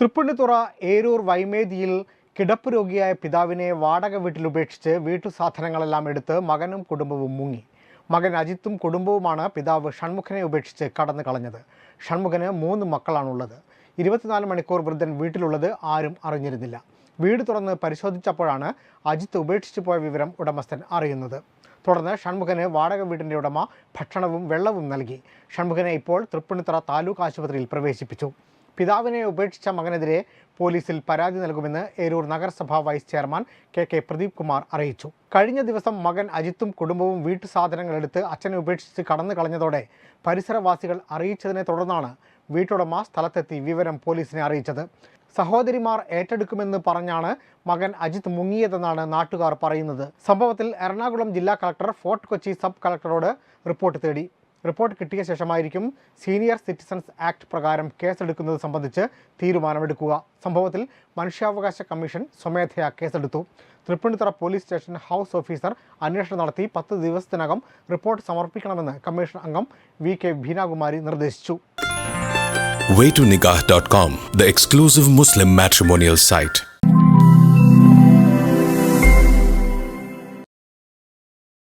തൃപ്പുണിത്തുറ ഏരൂർ വൈമേതിയിൽ കിടപ്പ് രോഗിയായ പിതാവിനെ വാടക വീട്ടിൽ ഉപേക്ഷിച്ച് വീട്ടു സാധനങ്ങളെല്ലാം എടുത്ത് മകനും കുടുംബവും മുങ്ങി. മകൻ അജിത്തും കുടുംബവുമാണ് പിതാവ് ഷൺമുഖനെ ഉപേക്ഷിച്ച് കടന്നു കളഞ്ഞത്. ഷൺമുഖന് മൂന്ന് മക്കളാണുള്ളത്. ഇരുപത്തിനാല് മണിക്കൂർ വൃദ്ധൻ വീട്ടിലുള്ളത് ആരും അറിഞ്ഞിരുന്നില്ല. വീട് തുറന്ന് പരിശോധിച്ചപ്പോഴാണ് അജിത്ത് ഉപേക്ഷിച്ചു പോയ വിവരം ഉടമസ്ഥൻ അറിയുന്നത്. തുടർന്ന് ഷൺമുഖന് വാടക വീടിന്റെ ഉടമ ഭക്ഷണവും വെള്ളവും നൽകി. ഷൺമുഖനെ ഇപ്പോൾ തൃപ്പൂണിത്തറ താലൂക്ക് ആശുപത്രിയിൽ പ്രവേശിപ്പിച്ചു. പിതാവിനെ ഉപേക്ഷിച്ച മകനെതിരെ പോലീസിൽ പരാതി നൽകുമെന്ന് ഏരൂർ നഗരസഭാ vice chairman K K Pradeep Kumar അറിയിച്ചു. കഴിഞ്ഞ ദിവസം മകൻ അജിത്തും കുടുംബവും വീട്ടു സാധനങ്ങളെടുത്ത് അച്ഛനെ ഉപേക്ഷിച്ച് കടന്നു കളഞ്ഞതോടെ പരിസരവാസികൾ അറിയിച്ചതിനെ തുടർന്നാണ് വീട്ടുടമ സ്ഥലത്തെത്തി വിവരം പോലീസിനെ അറിയിച്ചത്. സഹോദരിമാർ ഏറ്റെടുക്കുമെന്ന് പറഞ്ഞാണ് മകൻ അജിത്ത് മുങ്ങിയതെന്നാണ് നാട്ടുകാർ പറയുന്നത്. സംഭവത്തിൽ എറണാകുളം ജില്ലാ കളക്ടർ ഫോർട്ട് കൊച്ചി സബ് കളക്ടറോട് റിപ്പോർട്ട് തേടി. റിപ്പോർട്ട് കിട്ടിയ ശേഷമായിരിക്കും സീനിയർ സിറ്റിസൺസ് ആക്ട് പ്രകാരം കേസെടുക്കുന്നത് സംബന്ധിച്ച് തീരുമാനമെടുക്കുക. സംഭവത്തിൽ മനുഷ്യാവകാശ കമ്മീഷൻ സ്വമേധയാ കേസെടുത്തു. Tripunithura police station house officer അന്വേഷണം നടത്തി പത്ത് ദിവസത്തിനകം റിപ്പോർട്ട് സമർപ്പിക്കണമെന്ന് കമ്മീഷൻ അംഗം വി കെ ഭീനാകുമാരി നിർദ്ദേശിച്ചു. Waytonikah.com, the exclusive Muslim matrimonial site.